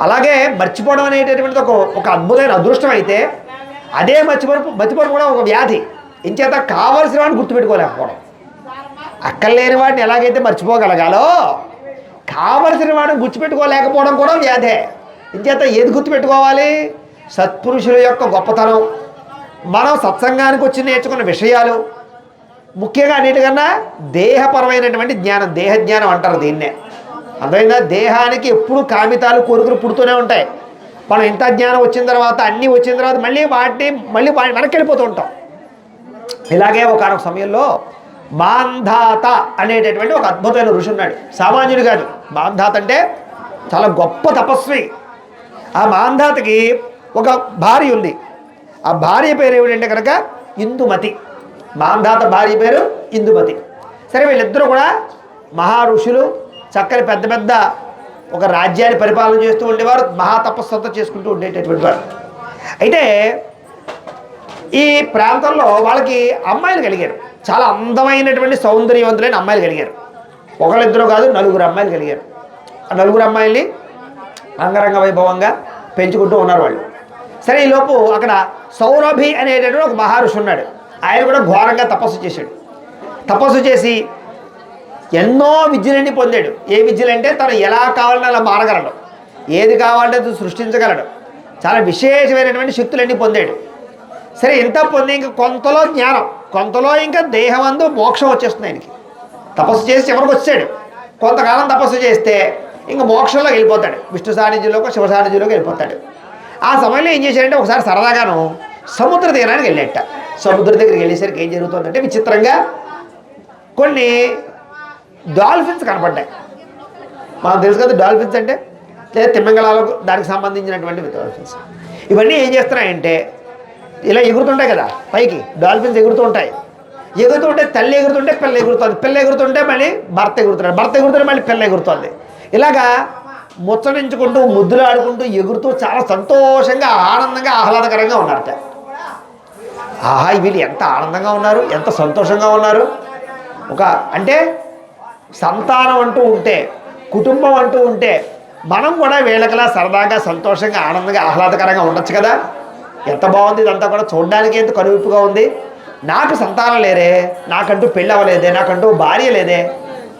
అలాగే మర్చిపోవడం అనేటటువంటిది ఒక ఒక అద్భుతమైన అదృష్టం అయితే అదే మర్చిపోవడం మర్చిపోవడం కూడా ఒక వ్యాధి. ఇంచేత కావలసిన వాడిని గుర్తుపెట్టుకోలేకపోవడం. అక్కర్లేని వాడిని ఎలాగైతే మర్చిపోగలగాలో కావలసిన వాడిని గుర్తుపెట్టుకోలేకపోవడం కూడా వ్యాధే. ఇంచేత ఏది గుర్తుపెట్టుకోవాలి? సత్పురుషుల యొక్క గొప్పతనం. మనం సత్సంగానికి వచ్చి నేర్చుకున్న విషయాలు. ముఖ్యంగా అన్నిటికన్నా దేహపరమైనటువంటి జ్ఞానం దేహ జ్ఞానం అంటారు దీన్నే. అర్థమైందా దేహానికి ఎప్పుడు కామితాలు కోరికలు పుడుతూనే ఉంటాయి. మనం ఇంత జ్ఞానం వచ్చిన తర్వాత అన్నీ వచ్చిన తర్వాత మళ్ళీ వాటిని మళ్ళీ వాటి వెనక్కి వెళ్ళిపోతూ ఉంటాం. ఇలాగే ఒకనొక సమయంలో మాంధాత అనేటటువంటి ఒక అద్భుతమైన ఋషి ఉన్నాడు. సామాన్యుడు కాదు. మాంధాత అంటే చాలా గొప్ప తపస్వి. ఆ మాంధాతకి ఒక భార్య ఉంది. ఆ భార్య పేరు ఏమిటంటే కనుక ఇందుమతి. మాంధాత భార్య పేరు ఇందుమతి. సరే వీళ్ళిద్దరూ కూడా మహా ఋషులు చక్కని పెద్ద పెద్ద ఒక రాజ్యాన్ని పరిపాలన చేస్తూ ఉండేవారు మహా తపస్సంతా చేసుకుంటూ ఉండేటటువంటి వారు. అయితే ఈ ప్రాంతంలో వాళ్ళకి అమ్మాయిలు కలిగారు. చాలా అందమైనటువంటి సౌందర్యవంతులైన అమ్మాయిలు కలిగారు. ఒకళ్ళిద్దరు కాదు నలుగురు అమ్మాయిలు కలిగారు. ఆ నలుగురు అమ్మాయిల్ని అంగరంగ వైభవంగా పెంచుకుంటూ ఉన్నారు వాళ్ళు. సరే ఈలోపు అక్కడ సౌరభి అనేటటువంటి ఒక మహర్షి ఉన్నాడు. ఆయన కూడా ఘోరంగా తపస్సు చేశాడు. తపస్సు చేసి ఎన్నో విద్యలన్నీ పొందాడు. ఏ విద్యలంటే తను ఎలా కావాలని అలా మారగలడు. ఏది కావాలంటే అది సృష్టించగలడు. చాలా విశేషమైనటువంటి శక్తులన్నీ పొందాడు. సరే ఇంత పొంది ఇంకా కొంతలో జ్ఞానం కొంతలో ఇంకా దేహమందు మోక్షం వచ్చేస్తుంది ఆయనకి. తపస్సు చేసి ఎవరికి వచ్చాడు. కొంతకాలం తపస్సు చేస్తే ఇంకా మోక్షంలోకి వెళ్ళిపోతాడు. విష్ణు సాన్నిధ్యంలోకి శివ సాన్నిధ్యంలోకి వెళ్ళిపోతాడు. ఆ సమయంలో ఏం చేశాడంటే ఒకసారి సరదాగాను సముద్ర తీరానికి వెళ్ళేట సముద్ర దగ్గరికి వెళ్ళేసరికి ఏం జరుగుతుందంటే విచిత్రంగా కొన్ని డాల్ఫిన్స్ కనపడ్డాయి. మాకు తెలుసు కదా డాల్ఫిన్స్ అంటే లేదా తిమ్మంగళాలకు దానికి సంబంధించినటువంటి డాల్ఫిన్స్. ఇవన్నీ ఏం చేస్తున్నాయంటే ఇలా ఎగురుతుంటాయి కదా పైకి. డాల్ఫిన్స్ ఎగురుతూ ఉంటాయి ఎగురుతుంటే తల్లి ఎగురుతుంటే పిల్ల ఎగురుతుంది. పిల్ల ఎగురుతుంటే మళ్ళీ భర్త ఎగురుతున్నాడు. భర్త ఎగురుతుంటే మళ్ళీ పిల్ల ఎగురుతుంది. ఇలాగా ముచ్చడించుకుంటూ ముద్దులు ఆడుకుంటూ ఎగురుతూ చాలా సంతోషంగా ఆనందంగా ఆహ్లాదకరంగా ఉన్నారట. ఆహా వీళ్ళు ఎంత ఆనందంగా ఉన్నారు ఎంత సంతోషంగా ఉన్నారు. ఒక అంటే సంతానం అంటూ ఉంటే కుటుంబం అంటూ ఉంటే మనం కూడా వీళ్ళకలా సరదాగా సంతోషంగా ఆనందంగా ఆహ్లాదకరంగా ఉండొచ్చు కదా? ఎంత బాగుంది ఇదంతా కూడా చూడడానికి ఎంత కనువిప్పుగా ఉంది. నాకు సంతానం లేరే నాకంటూ పెళ్ళి అవ్వలేదే నాకంటూ భార్య లేదే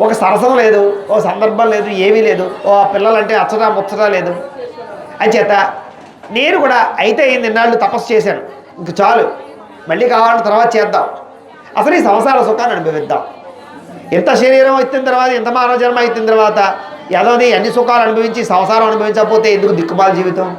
ఒక సరసం లేదు ఓ సందర్భం లేదు ఏమీ లేదు ఓ పిల్లలంటే అచ్చట ముచ్చట లేదు. అంచేత నేను కూడా అయితే నిన్నాళ్ళు తపస్సు చేశాను. ఇంక చాలు మళ్ళీ కావాలంటే తర్వాత చేద్దాం. అసలు ఈ సంసార సుఖాన్ని అనుభవిద్దాం. ఎంత శరీరం ఎత్తిన తర్వాత ఎంత మానవ జన్మ ఎత్తిన తర్వాత ఏదోది అన్ని సుఖాలు అనుభవించి సంసారం అనుభవించకపోతే ఎందుకు దిక్కుమాల జీవితం?